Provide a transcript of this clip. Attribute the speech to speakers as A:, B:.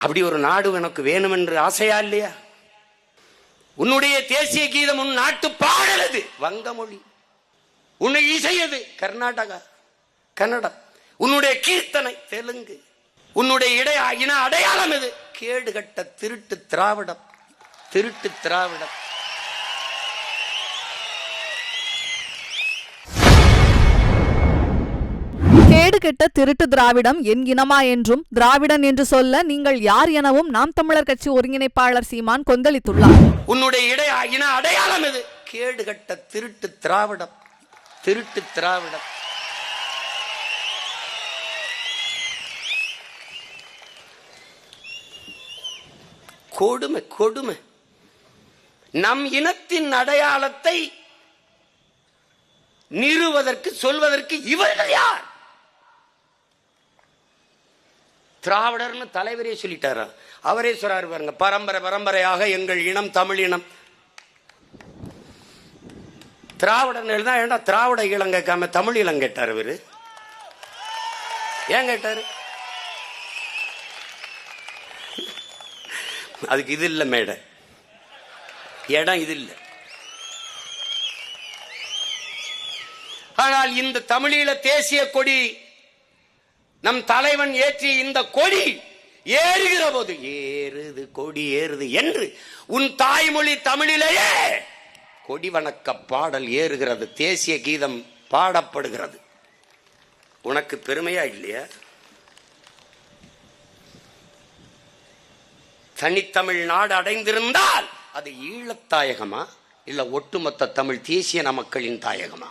A: அப்படி ஒரு நாடு எனக்கு வேணும் என்று ஆசையா இல்லையா? உன்னுடைய தேசிய கீதம் உன் நாட்டு பாடல் அது. வங்க மொழி உன்னை இசையது கர்நாடகா கன்னடம். உன்னுடைய கீர்த்தனை தெலுங்கு. உன்னுடைய இடைய இன அடையாளம் எது? கேடுகட்ட திருட்டு திராவிடம். திருட்டு திராவிடம்.
B: கேடுகெட்ட திருட்டு திராவிடம் என் இனமா என்றும் திராவிடன் என்று சொல்ல நீங்கள் யார் எனவும் நாம் தமிழர் கட்சி ஒருங்கிணைப்பாளர் சீமான் கொந்தளித்துள்ளார்.
A: உன்னுடைய இடை அடையாளம் இது கேடுகட்ட திருட்டு திராவிடம் திருட்டு திராவிடம். கொடுமை கொடுமை. நம் இனத்தின் அடையாளத்தை நிறுவதற்கு சொல்வதற்கு இவர்கள் யார்? திராவிடர்னு தலைவரே சொல்லிட்டாரா? அவரே சொல்றாரு பாருங்க பரம்பரை பரம்பரையாக எங்கள் இனம் தமிழ் இனம். திராவிடர்கள் தான் ஏன்டா திராவிட இளம் கேட்காம தமிழ் இளம் கேட்டார் இவரு? ஏன் கேட்டாரு? அதுக்கு இது இல்லை மேடை. இடம் இது இல்லை. ஆனால் இந்த தமிழீழ தேசிய கொடி நம் தலைவன் ஏற்றி இந்த கொடி ஏறுகிற போது ஏறுது கொடி ஏறுது என்று உன் தாய்மொழி தமிழிலேயே கொடி வணக்க பாடல் ஏறுகிறது தேசிய கீதம் பாடப்படுகிறது. உனக்கு பெருமையா இல்லையா? தனித்தமிழ் நாடு அடைந்திருந்தால் அது ஈழத்தாயகமா? இல்ல ஒட்டுமொத்த தமிழ் தேசிய மக்களின் தாயகமா?